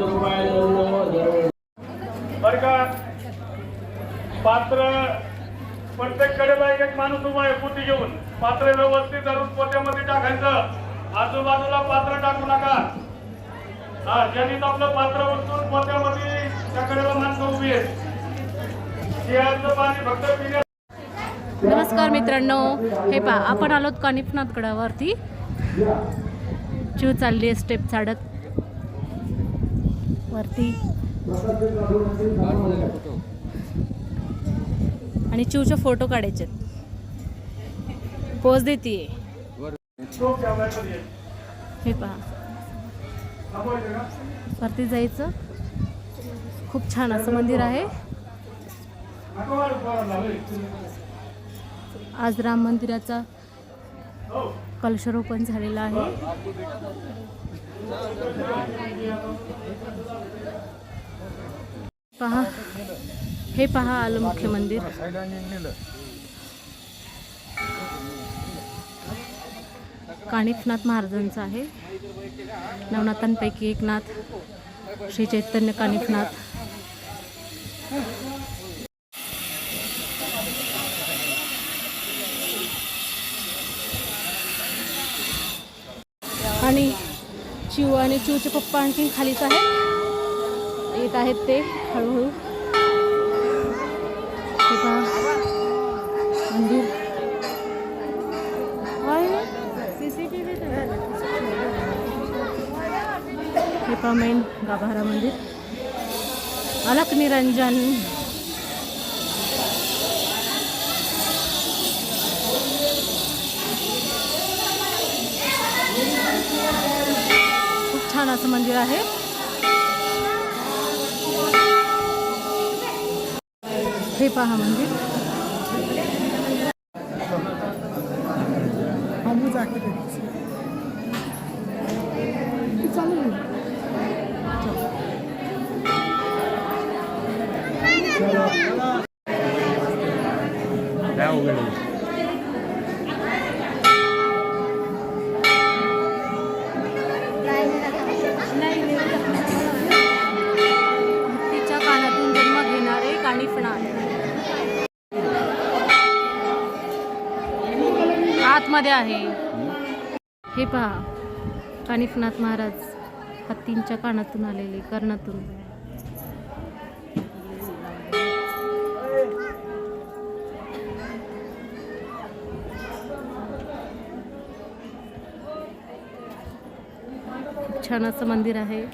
नमो नमो नमो नमो बर का? पात्र प्रत्येक कडेला एक एक माणूस उभा आहे पोती घेऊन. पात्र व्यवस्थित धरून पोत्यामध्ये टाकायचं. आजूबाजूला पात्र टाकू नका. हा ज्यांनी आपलं पात्र उचलून पोत्यामध्ये त्या कडेला माणसं उभी आहेत. सिंहाचं पाणी फक्त पिण्या नमस्कार मित्रांनो. हे पहा आपण आलोत कानिफनाथ गडावरती. चू चालली आहे स्टेप चाडत वरती. आणि चिवचे फोटो काढायचे पोज देते आहे. हे पहा. वरती जायचं. खूप छान असं मंदिर आहे. आज राम मंदिराचा कलशरोपण झालेलं आहे. पहा हे पहा आलं मुख्य मंदिर. काणिकनाथ महाराजांचं आहे. नवनाथांपैकी एक नाथ श्री चैतन्य काणिकनाथ आणि चिव आणि चिवचे पप्पा आणखी खालीच आहेत. येत आहेत ते हळूहळू. मंदिर हे पहा मेन गाभारा मंदिर. अलक निरंजन. छान असं मंदिर आहे. हे पहा मंदिर. हत्तीच्या कानिफनाथ आतमध्ये आहे. हे पहा. कानिफनाथ महाराज हत्तींच्या कानातून आलेले कर्णातून. खूप छान असं मंदिर आहे.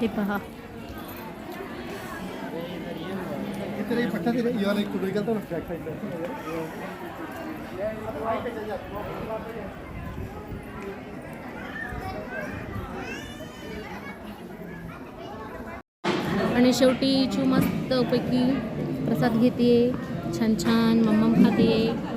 हे पहा. आणि शेवटी चिव मस्तपैकी प्रसाद घेते. छान छान मम्मम खाते.